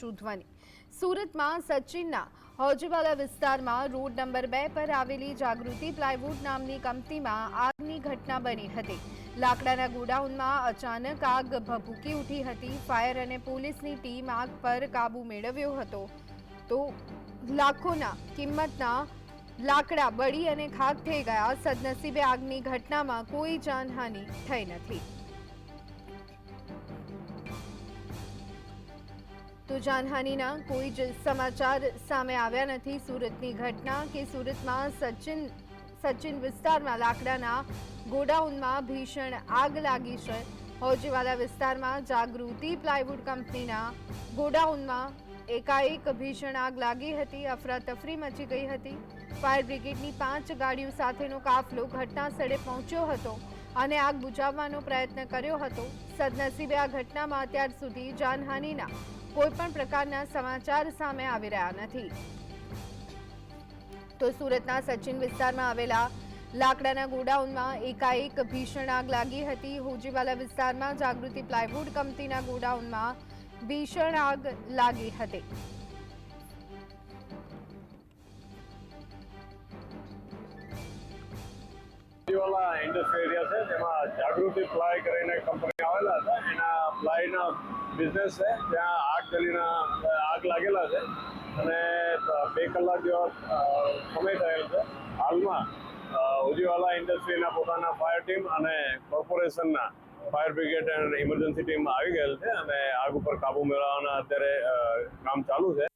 શોધવાની સુરતમાં સચિનના હોજવાલા વિસ્તારમાં રોડ નંબર બે પર આવેલી જાગૃતિ પ્લાયવુડ નામની કંપનીમાં આગની ઘટના બની હતી. લાકડાના ગોડાઉનમાં અચાનક આગ ભભૂકી ઉઠી હતી. ફાયર અને પોલીસની ટીમ આગ પર કાબુ મેળવ્યો હતો. તો લાખોના કિંમતના લાકડા બળી અને ખાક થઈ ગયા. સદનસીબે આગની ઘટનામાં કોઈ જાનહાનિ થઈ નથી. તો જાનહાનિના કોઈ જ સમાચાર સામે આવ્યા નથી. સુરતની ઘટના કે સુરતમાં સચિન સચિન વિસ્તારમાં લાકડાના ગોડાઉનમાં ભીષણ આગ લાગી છે. હોજીવાલા વિસ્તારમાં જાગૃતિ પ્લાયવુડ કંપનીના ગોડાઉનમાં એકાએક ભીષણ આગ લાગી હતી, અફરાતફરી મચી ગઈ હતી. ફાયર બ્રિગેડની પાંચ ગાડીઓ સાથેનો કાફલો ઘટના સ્થળે પહોંચ્યો હતો અને આગ બુઝાવવાનો પ્રયત્ન કર્યો હતો. સદનસીબે આ ઘટનામાં અત્યાર સુધી જાનહાનિના કોઈ પણ પ્રકારના સમાચાર સામે આવી રહ્યા નથી. તો સુરતના સચિન વિસ્તારમાં આવેલા લાકડાના ગોડાઉનમાં એકાએક ભીષણ આગ લાગી હતી. હોજીવાલા વિસ્તારમાં જાગૃતિ પ્લાયવુડ કંપનીના ગોડાઉનમાં ભીષણ આગ લાગી હતી. ઇન્ડસ્ટ્રી એરિયા છે, જેમાં જાગૃતિ પ્લાય કરીને કંપની આવેલા હતા. એના પ્લાયના બિઝનેસ છે. ત્યાં ગલીના આગ લાગેલા છે. અને બે કલાક જેવા સમય થયેલ છે. હાલમાં ઉજીવાલા ઇન્ડસ્ટ્રીના પોતાના ફાયર ટીમ અને કોર્પોરેશનના fire brigade and emergency team આવી ગયેલ છે અને આગ ઉપર કાબુ મેળવવાના અત્યારે કામ ચાલુ છે.